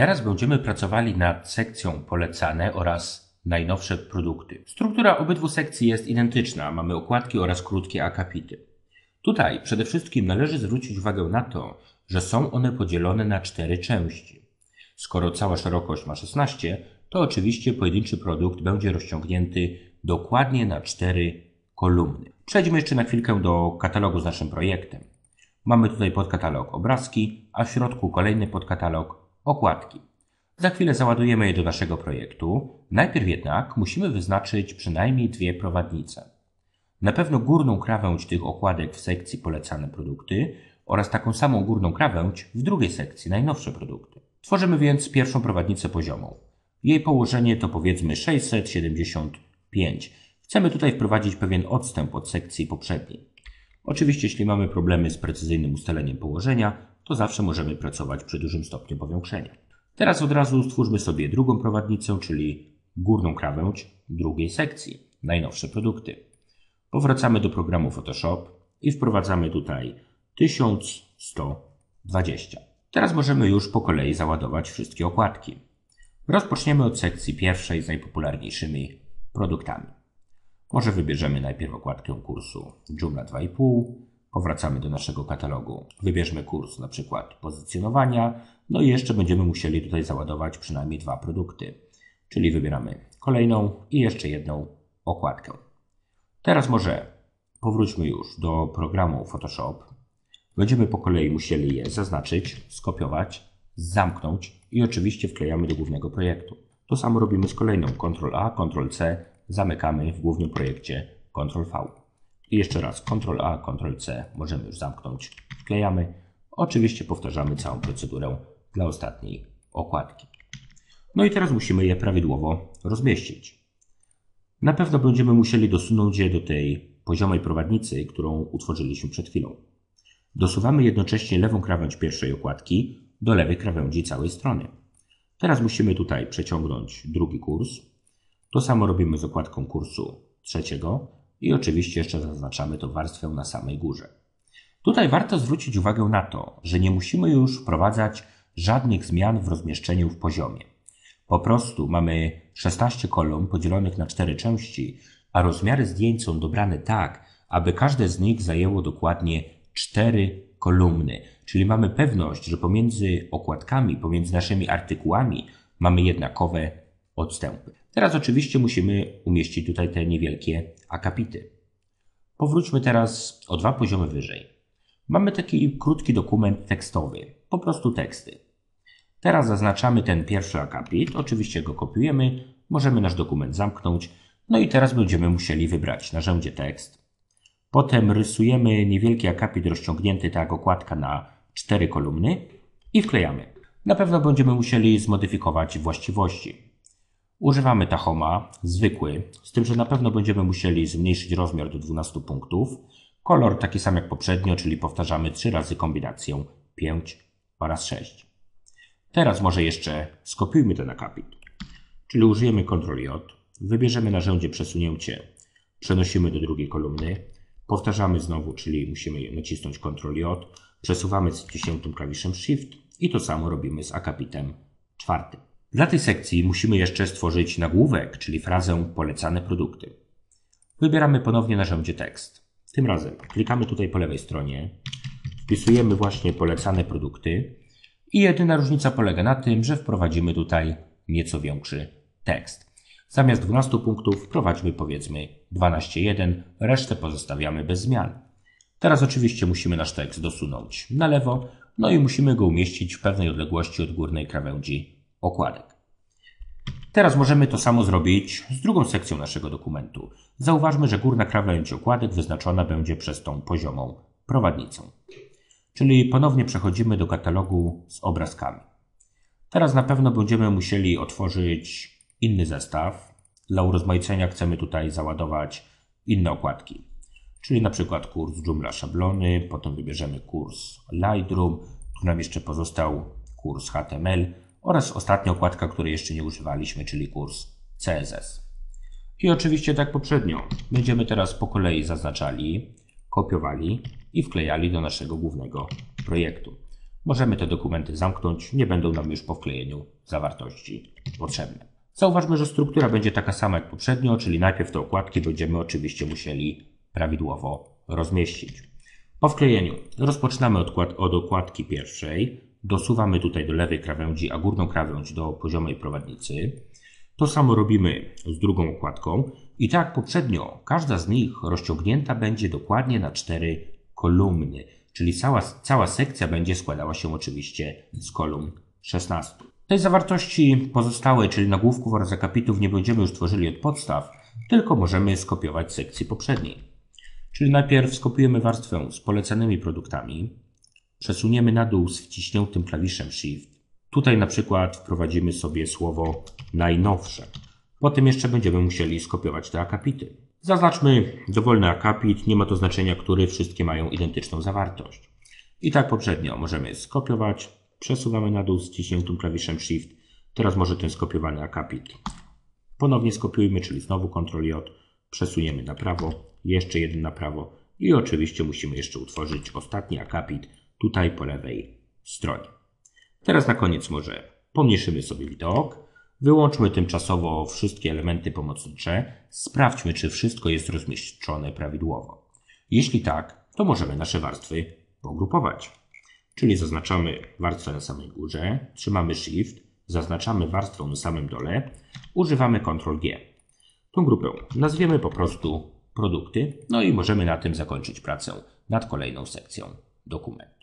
Teraz będziemy pracowali nad sekcją polecane oraz najnowsze produkty. Struktura obydwu sekcji jest identyczna. Mamy okładki oraz krótkie akapity. Tutaj przede wszystkim należy zwrócić uwagę na to, że są one podzielone na cztery części. Skoro cała szerokość ma 16, to oczywiście pojedynczy produkt będzie rozciągnięty dokładnie na cztery kolumny. Przejdźmy jeszcze na chwilkę do katalogu z naszym projektem. Mamy tutaj podkatalog obrazki, a w środku kolejny podkatalog okładki. Za chwilę załadujemy je do naszego projektu. Najpierw jednak musimy wyznaczyć przynajmniej dwie prowadnice. Na pewno górną krawędź tych okładek w sekcji polecane produkty oraz taką samą górną krawędź w drugiej sekcji najnowsze produkty. Tworzymy więc pierwszą prowadnicę poziomą. Jej położenie to powiedzmy 675. Chcemy tutaj wprowadzić pewien odstęp od sekcji poprzedniej. Oczywiście, jeśli mamy problemy z precyzyjnym ustaleniem położenia, to zawsze możemy pracować przy dużym stopniu powiększenia. Teraz od razu stwórzmy sobie drugą prowadnicę, czyli górną krawędź drugiej sekcji, najnowsze produkty. Powracamy do programu Photoshop i wprowadzamy tutaj 1120. Teraz możemy już po kolei załadować wszystkie okładki. Rozpoczniemy od sekcji pierwszej z najpopularniejszymi produktami. Może wybierzemy najpierw okładkę kursu Joomla 2,5, powracamy do naszego katalogu, wybierzmy kurs na przykład pozycjonowania, no i jeszcze będziemy musieli tutaj załadować przynajmniej dwa produkty, czyli wybieramy kolejną i jeszcze jedną okładkę. Teraz może powróćmy już do programu Photoshop. Będziemy po kolei musieli je zaznaczyć, skopiować, zamknąć i oczywiście wklejamy do głównego projektu. To samo robimy z kolejną Ctrl A, Ctrl C, zamykamy w głównym projekcie Ctrl V. I jeszcze raz Ctrl A, Ctrl C możemy już zamknąć, wklejamy. Oczywiście powtarzamy całą procedurę dla ostatniej okładki. No i teraz musimy je prawidłowo rozmieścić. Na pewno będziemy musieli dosunąć je do tej poziomej prowadnicy, którą utworzyliśmy przed chwilą. Dosuwamy jednocześnie lewą krawędź pierwszej okładki do lewej krawędzi całej strony. Teraz musimy tutaj przeciągnąć drugi kurs. To samo robimy z okładką kursu trzeciego i oczywiście jeszcze zaznaczamy to warstwę na samej górze. Tutaj warto zwrócić uwagę na to, że nie musimy już wprowadzać żadnych zmian w rozmieszczeniu w poziomie. Po prostu mamy 16 kolumn podzielonych na cztery części, a rozmiary zdjęć są dobrane tak, aby każde z nich zajęło dokładnie cztery kolumny. Czyli mamy pewność, że pomiędzy okładkami, pomiędzy naszymi artykułami mamy jednakowe odstępy. Teraz oczywiście musimy umieścić tutaj te niewielkie akapity. Powróćmy teraz o dwa poziomy wyżej. Mamy taki krótki dokument tekstowy, po prostu teksty. Teraz zaznaczamy ten pierwszy akapit, oczywiście go kopiujemy, możemy nasz dokument zamknąć, no i teraz będziemy musieli wybrać narzędzie tekst. Potem rysujemy niewielki akapit rozciągnięty tak okładka na cztery kolumny i wklejamy. Na pewno będziemy musieli zmodyfikować właściwości. Używamy Tahoma, zwykły, z tym, że na pewno będziemy musieli zmniejszyć rozmiar do 12 punktów. Kolor taki sam jak poprzednio, czyli powtarzamy 3 razy kombinację 5 oraz 6. Teraz może jeszcze skopiujmy ten akapit. Czyli użyjemy Ctrl J, wybierzemy narzędzie przesunięcie, przenosimy do drugiej kolumny, powtarzamy znowu, czyli musimy nacisnąć Ctrl J, przesuwamy z wciśniętym klawiszem Shift i to samo robimy z akapitem czwartym. Dla tej sekcji musimy jeszcze stworzyć nagłówek, czyli frazę polecane produkty. Wybieramy ponownie narzędzie tekst. Tym razem klikamy tutaj po lewej stronie, wpisujemy właśnie polecane produkty i jedyna różnica polega na tym, że wprowadzimy tutaj nieco większy tekst. Zamiast 12 punktów wprowadźmy powiedzmy 12.1, resztę pozostawiamy bez zmian. Teraz oczywiście musimy nasz tekst dosunąć na lewo, no i musimy go umieścić w pewnej odległości od górnej krawędzi okładek. Teraz możemy to samo zrobić z drugą sekcją naszego dokumentu. Zauważmy, że górna krawędź okładek wyznaczona będzie przez tą poziomą prowadnicą. Czyli ponownie przechodzimy do katalogu z obrazkami. Teraz na pewno będziemy musieli otworzyć inny zestaw. Dla urozmaicenia chcemy tutaj załadować inne okładki. Czyli na przykład kurs Joomla szablony, potem wybierzemy kurs Lightroom, tu nam jeszcze pozostał kurs HTML oraz ostatnia okładka, której jeszcze nie używaliśmy, czyli kurs CSS. I oczywiście tak poprzednio, będziemy teraz po kolei zaznaczali, kopiowali i wklejali do naszego głównego projektu. Możemy te dokumenty zamknąć, nie będą nam już po wklejeniu zawartości potrzebne. Zauważmy, że struktura będzie taka sama jak poprzednio, czyli najpierw te okładki będziemy oczywiście musieli prawidłowo rozmieścić. Po wklejeniu rozpoczynamy odkład, od okładki pierwszej, dosuwamy tutaj do lewej krawędzi, a górną krawędź do poziomej prowadnicy. To samo robimy z drugą okładką i tak jak poprzednio, każda z nich rozciągnięta będzie dokładnie na cztery kolumny, czyli cała, cała sekcja będzie składała się oczywiście z kolumn 16. Tej zawartości pozostałej, czyli nagłówków oraz akapitów nie będziemy już tworzyli od podstaw, tylko możemy skopiować sekcji poprzedniej. Czyli najpierw skopiujemy warstwę z polecanymi produktami, przesuniemy na dół z wciśniętym klawiszem Shift. Tutaj na przykład wprowadzimy sobie słowo najnowsze. Potem jeszcze będziemy musieli skopiować te akapity. Zaznaczmy dowolny akapit, nie ma to znaczenia, który, wszystkie mają identyczną zawartość. I tak poprzednio możemy skopiować, przesuwamy na dół z wciśniętym klawiszem Shift. Teraz może ten skopiowany akapit ponownie skopiujmy, czyli znowu Ctrl J, przesuniemy na prawo, jeszcze jeden na prawo i oczywiście musimy jeszcze utworzyć ostatni akapit tutaj po lewej stronie. Teraz na koniec może pomniejszymy sobie widok, wyłączmy tymczasowo wszystkie elementy pomocnicze, sprawdźmy czy wszystko jest rozmieszczone prawidłowo. Jeśli tak, to możemy nasze warstwy pogrupować. Czyli zaznaczamy warstwę na samej górze, trzymamy Shift, zaznaczamy warstwę na samym dole, używamy Ctrl G. Tą grupę nazwiemy po prostu produkty, no i możemy na tym zakończyć pracę nad kolejną sekcją dokumentu.